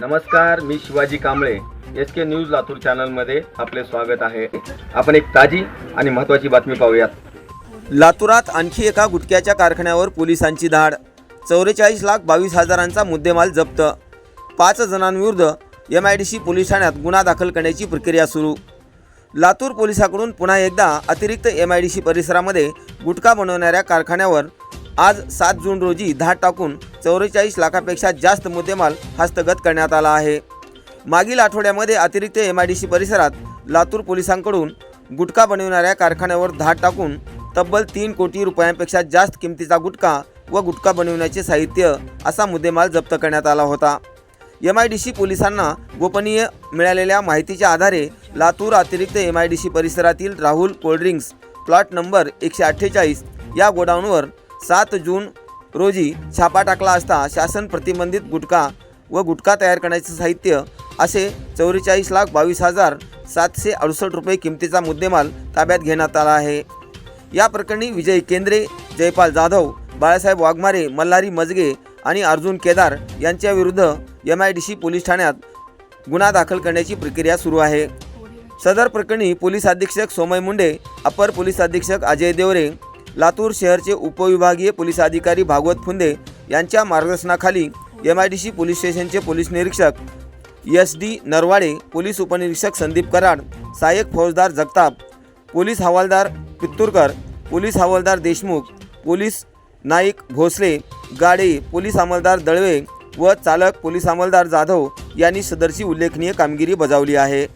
नमस्कार मी Shivaji Kamble. S K news Latur चॅनलमध्ये आपले स्वागत आहे. आपण एक ताजी आणि महत्त्वाची बातमी पाहूयात. लातूरात आणखी एका गुटख्याच्या कारखान्यावर पोलिसांची धाड. चौवेचाळीस लाख बावीस हजारांचा मुद्देमाल जप्त. पाच जणांविरुद्ध M I D C police ठाण्यात गुन्हा दाखल करण्याची प्रक्रिया सुरू. लातूर पोलिसाकडून पुन्हा एकदा अतिरिक्त एम आय डी सी परिसरामध्ये गुटखा बनवणाऱ्या कारखान्यावर आज सात जून रोजी धाड टाकून चौवेचाळीस लाखापेक्षा जास्त मुद्देमाल हस्तगत करण्यात आला आहे. मागील आठवड्यामध्ये अतिरिक्त एम आय डी सी परिसरात लातूर पोलिसांकडून गुटखा बनविणाऱ्या कारखान्यावर धाड टाकून तब्बल तीन कोटी रुपयांपेक्षा जास्त किमतीचा गुटखा व गुटखा बनविण्याचे साहित्य असा मुद्देमाल जप्त करण्यात आला होता. एम आय डी सी पोलिसांना गोपनीय मिळालेल्या माहितीच्या आधारे लातूर अतिरिक्त एम आय डी सी परिसरातील राहुल कोल्ड्रिंक्स प्लॉट नंबर एकशे अठ्ठेचाळीस या गोडाऊनवर सात जून रोजी छापा टाकला असता शासन प्रतिबंधित गुटखा व गुटखा तयार करण्याचे साहित्य असे चौवेचाळीस लाख बावीस हजार सातशे अडुसष्ट रुपये किमतीचा मुद्देमाल ताब्यात घेण्यात आला आहे. या प्रकरणी विजय केंद्रे जयपाल जाधव बाळासाहेब वाघमारे मल्हारी मजगे आणि अर्जुन केदार यांच्याविरुद्ध M I D C police ठाण्यात गुन्हा दाखल करण्याची प्रक्रिया सुरू आहे. सदर प्रकरणी पोलीस अधीक्षक सोमय मुंडे अपर पोलीस अधीक्षक अजय देवरे लातूर शहरचे उपविभागीय पोलीस अधिकारी भागवत फुंदे यांच्या मार्गदर्शनाखाली M I D C police स्टेशनचे पोलीस निरीक्षक एस डी नरवाडे पोलीस उपनिरीक्षक संदीप कराड सहाय्यक फौजदार जगताप पोलीस हवालदार पित्तूरकर पोलीस हवालदार देशमुख पोलीस नाईक भोसले गाडे पोलीस अंमलदार दळवे व चालक पोलीस अंमलदार जाधव यांनी सदरची उल्लेखनीय कामगिरी बजावली आहे.